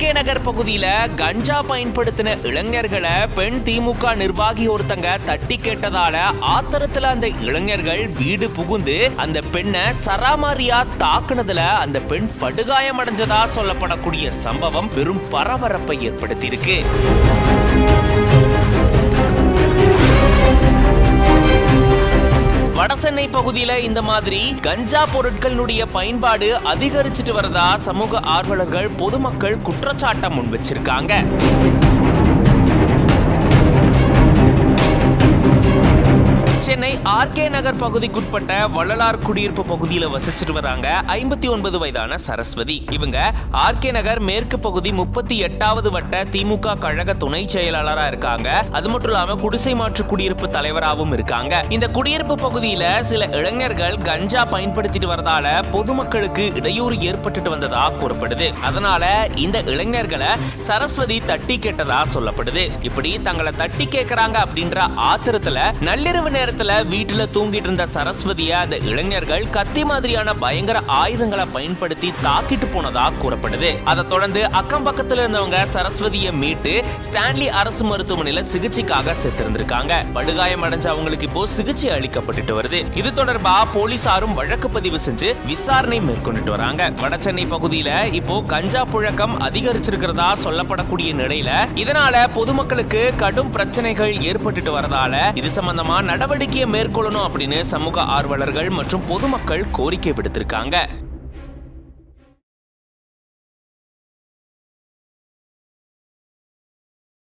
K நகர் பகுதியில கஞ்சா பயன்படுத்தின இளைஞர்களை பெண் திமுக நிர்வாகி ஒருத்தங்க தட்டி கேட்டதால ஆத்திரத்துல அந்த இளைஞர்கள் வீடு புகுந்து அந்த பெண்ணை சராமாரியா தாக்குனதுல அந்த பெண் படுகாயம் அடைஞ்சதா சொல்லப்படக்கூடிய சம்பவம் பெரும் பரபரப்பை ஏற்படுத்தியிருக்கு. சென்னை பகுதியில இந்த மாதிரி கஞ்சா பொருட்களினுடைய பயன்பாடு அதிகரிச்சிட்டு வரதா சமூக ஆர்வலர்கள் பொதுமக்கள் குற்றச்சாட்டை முன் வச்சிருக்காங்க. சென்னை ஆர்கே நகர் பகுதிக்குட்பட்ட வள்ளலார் குடியிருப்பு பகுதியில் வசிச்சுட்டு வராங்க ஐம்பத்தி ஒன்பது வயதான சரஸ்வதி. இவங்க ஆர்கே நகர் மேற்கு பகுதி முப்பத்தி எட்டாவது வட்ட திமுக கழக துணை செயலாளரா இருக்காங்க. அது மட்டும் இல்லாம குடிசை மாற்று குடியிருப்பு தலைவராகவும் இருக்காங்க. இந்த குடியிருப்பு பகுதியில சில இளைஞர்கள் கஞ்சா பயன்படுத்திட்டு வரதால பொதுமக்களுக்கு இடையூறு ஏற்பட்டுட்டு வந்ததா கூறப்படுது. அதனால இந்த இளைஞர்களை சரஸ்வதி தட்டி கேட்டதா சொல்லப்படுது. இப்படி தங்களை தட்டி கேட்கிறாங்க அப்படின்ற ஆத்திரத்துல நள்ளிரவு நேரத்தில் வீட்டுல தூங்கிட்டு இருந்த சரஸ்வதிய அந்த இளைஞர்கள் கத்தி மாதிரியான பயங்கர ஆயுதங்களை பயன்படுத்தி தாக்கிட்டு போனதா கூறப்படுது. அதை தொடர்ந்து அக்கம் பக்கத்துல இருந்தவங்க சரஸ்வதியை மீட்டு ஸ்டான்லி அரசு மருத்துவமனையில சிகிச்சைக்காக செத்திருந்திருக்காங்க. படுகாயம் அடைஞ்ச அவங்களுக்கு இப்போ சிகிச்சை அளிக்கப்பட்டுட்டு வருது. இது தொடர்பா போலீசாரும் வழக்கு பதிவு செஞ்சு விசாரணை மேற்கொண்டுட்டு வராங்க. வடசென்னை பகுதியில இப்போ கஞ்சா புழக்கம் அதிகரிச்சிருக்கிறதா சொல்லப்படக்கூடிய நிலையில இதனால பொதுமக்களுக்கு கடும் பிரச்சனைகள் ஏற்பட்டுட்டு வரதால இது சம்பந்தமா நடவடிக்கை நடவடிக்கையை மேற்கொள்ளணும் அப்படின்னு சமூக ஆர்வலர்கள் மற்றும் பொதுமக்கள் கோரிக்கை விடுத்திருக்காங்க.